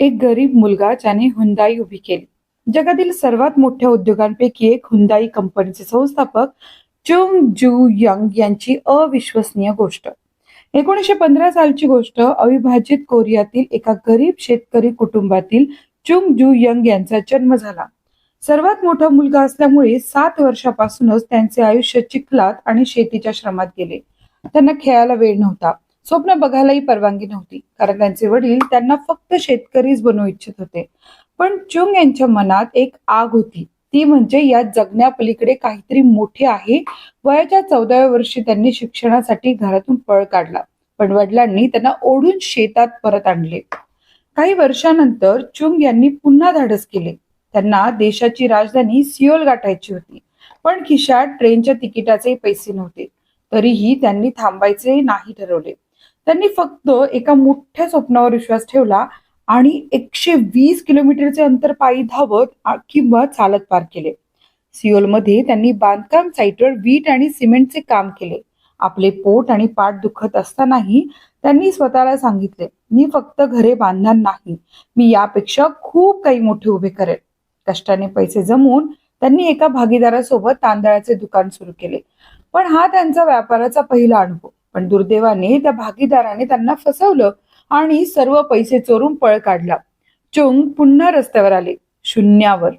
एक गरीब मुलगा ज्याने हुंदाई उभी केली. जगातील सर्वात मोठ्या उद्योगांपैकी एक हुंदाई कंपनीचे संस्थापक चुंग जू यंग यांची अविश्वसनीय गोष्ट. एकोणीसशे पंधरा सालची गोष्ट अविभाजित कोरियातील एका गरीब शेतकरी कुटुंबातील चुंग जू यंग यांचा जन्म झाला. सर्वात मोठा मुलगा असल्यामुळे सात वर्षापासूनच त्यांचे आयुष्य चिखलात आणि शेतीच्या श्रमात गेले. त्यांना खेळायला वेळ नव्हता. स्वप्न बघायलाही परवानगी नव्हती. कारण त्यांचे वडील त्यांना फक्त शेतकरीच बनवू इच्छित होते. पण चुंग यांच्या मनात एक आग होती. ती म्हणजे या जगण्यापलीकडे काहीतरी मोठे आहे. वयाच्या चौदाव्या वर्षी त्यांनी शिक्षणासाठी घरातून पळ काढला. पण वडिलांनी त्यांना ओढून शेतात परत आणले. काही वर्षानंतर चुंग यांनी पुन्हा धाडस केले. त्यांना देशाची राजधानी सिओल गाठायची होती. पण खिशात ट्रेनच्या तिकिटाचे पैसे नव्हते. तरीही त्यांनी थांबायचे नाही ठरवले. त्यांनी फक्त एका मोठ्या स्वप्नावर विश्वास ठेवला आणि एकशे वीस किलोमीटरचे अंतर पायी धावत किंवा चालत पार केले. सिओलमध्ये त्यांनी बांधकाम साईटवर वीट आणि सिमेंटचे काम केले. आपले पोट आणि पाठ दुखत असतानाही त्यांनी स्वतःला सांगितले मी फक्त घरे बांधणार नाही. मी यापेक्षा खूप काही मोठे उभे करेल. कष्टाने पैसे जमवून त्यांनी एका भागीदारासोबत तांदळाचे दुकान सुरू केले. पण हा त्यांचा व्यापाराचा पहिला अनुभव. पण दुर्दैवाने त्या भागीदाराने त्यांना फसवलं आणि सर्व पैसे चोरून पळ काढला. चुंग पुन्हा रस्त्यावर आले शून्यावर.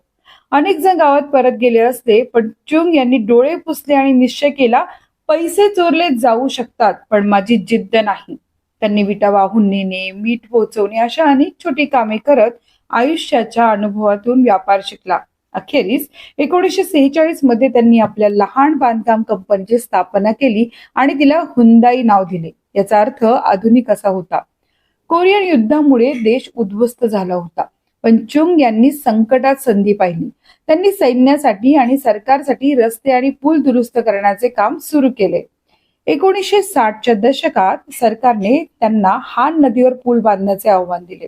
अनेक जण गावात परत गेले असते पण चुंग यांनी डोळे पुसले आणि निश्चय केला पैसे चोरले जाऊ शकतात पण माझी जिद्द नाही. त्यांनी विटा वाहून नेणे मीठ पोहोचवणे अशा अनेक छोटी कामे करत आयुष्याच्या अनुभवातून व्यापार शिकला. अखेरीस एकोणीसशे सेहेचाळीसमध्ये त्यांनी आपल्या लहान बांधकाम कंपनीची स्थापना केली आणि तिला हुंदाई नाव दिले. याचा अर्थ आधुनिक असा होता. कोरियन युद्धामुळे देश उद्ध्वस्त झाला होता. पण चुंग यांनी संकटात संधी पाहिली. त्यांनी सैन्यासाठी आणि सरकारसाठी रस्ते आणि पूल दुरुस्त करण्याचे काम सुरू केले. एकोणीसशे साठच्या दशकात सरकारने त्यांना हान नदीवर पूल बांधण्याचे आव्हान दिले.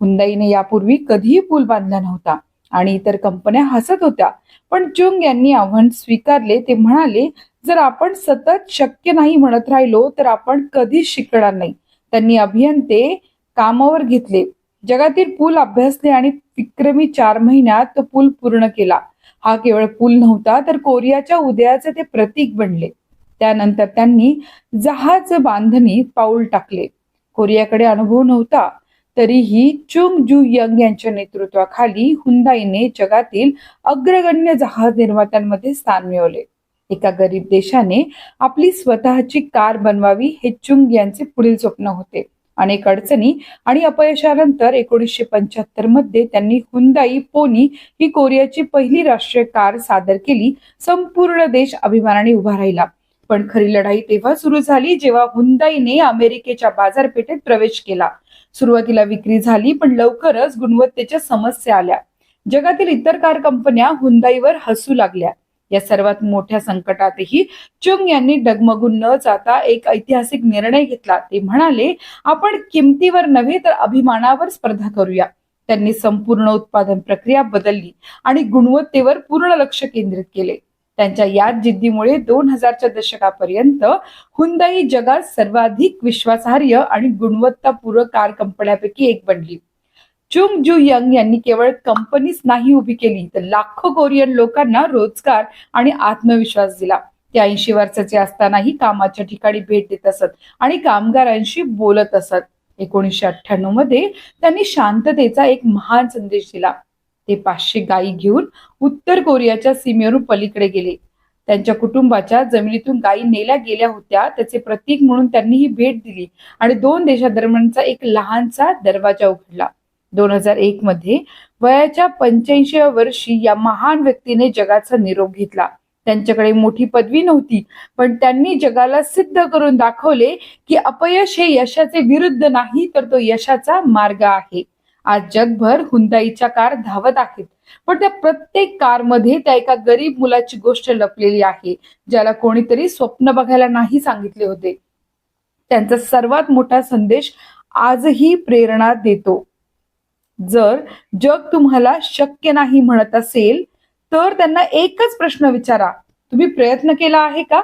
हुंदाईने यापूर्वी कधीही पूल बांधला नव्हता. आणि इतर कंपन्या हसत होत्या. पण चुंग यांनी आव्हान स्वीकारले ते म्हणाले जर आपण सतत शक्य नाही म्हणत राहिलो तर आपण कधीच शिकणार नाही. त्यांनी अभियंते कामावर घेतले. जगातील पूल अभ्यासले आणि विक्रमी चार महिन्यात तो पूल पूर्ण केला. हा केवळ पूल नव्हता तर कोरियाच्या उदयाचे ते प्रतीक बनले. त्यानंतर त्यांनी जहाज बांधणीत पाऊल टाकले. कोरियाकडे अनुभव नव्हता. तरीही चुंग जू यंग यांच्या नेतृत्वाखाली हुंदाईने जगातील अग्रगण्य जहाज निर्मात्यांमध्ये स्थान मिळवले. एका गरीब देशाने आपली स्वतःची कार बनवावी हे चुंग यांचे पुढील स्वप्न होते. अनेक अडचणी आणि अपयशानंतर एकोणीसशे पंच्याहत्तरमध्ये त्यांनी हुंदाई पोनी ही कोरियाची पहिली राष्ट्रीय कार सादर केली संपूर्ण देश अभिमानाने उभा राहिला. पण खरी लढाई तेव्हा सुरू झाली जेव्हा हुंदाईने अमेरिकेच्या बाजारपेठेत प्रवेश केला. सुरुवातीला विक्री झाली पण लवकरच गुणवत्तेच्या समस्या आल्या. जगातील इतर कार कंपन्या हुंदाईवर हसू लागल्या. या सर्वात मोठ्या संकटातही चुंग यांनी डगमगून न जाता एक ऐतिहासिक निर्णय घेतला. ते म्हणाले आपण किमतीवर नव्हे तर अभिमानावर स्पर्धा करूया. त्यांनी संपूर्ण उत्पादन प्रक्रिया बदलली आणि गुणवत्तेवर पूर्ण लक्ष केंद्रित केले. त्यांच्या याच जिद्दीमुळे दोन हजारच्या दशकापर्यंत हुंदाई जगात सर्वाधिक विश्वासार्ह आणि गुणवत्तापूर्वक कार कंपन्यापैकी एक बनली. चुंग जू यंग यांनी केवळ कंपनीच नाही उभी केली तर लाखो कोरियन लोकांना रोजगार आणि आत्मविश्वास दिला. ते ऐंशी वर्षाचे असतानाही कामाच्या ठिकाणी भेट देत असत आणि कामगारांशी बोलत असत. एकोणीसशे अठ्ठ्याण्णवमध्ये त्यांनी शांततेचा एक महान संदेश दिला. ते पाचशे गायी घेऊन उत्तर कोरियाच्या सीमेवरून पलीकडे गेले. त्यांच्या कुटुंबाच्या जमिनीतून गायी नेल्या गेल्या होत्या त्याचे प्रतीक म्हणून त्यांनी ही भेट दिली आणि दोन देशादरम्यानचा एक लहानसा दरवाजा उघडला. दोन हजार एक मध्ये वयाच्या पंच्याऐंशी वर्षी या महान व्यक्तीने जगाचा निरोप घेतला. त्यांच्याकडे मोठी पदवी नव्हती पण त्यांनी जगाला सिद्ध करून दाखवले की अपयश हे यशाचे विरुद्ध नाही तर तो यशाचा मार्ग आहे. आज जगभर हुंदाईच्या कार धावत आहेत. पण त्या प्रत्येक कारमध्ये त्या एका गरीब मुलाची गोष्ट लपलेली आहे ज्याला कोणीतरी स्वप्न बघायला नाही सांगितले होते. त्यांचा सर्वात मोठा संदेश आजही प्रेरणा देतो. जर जग तुम्हाला शक्य नाही म्हणत असेल तर त्यांना एकच प्रश्न विचारा. तुम्ही प्रयत्न केला आहे का?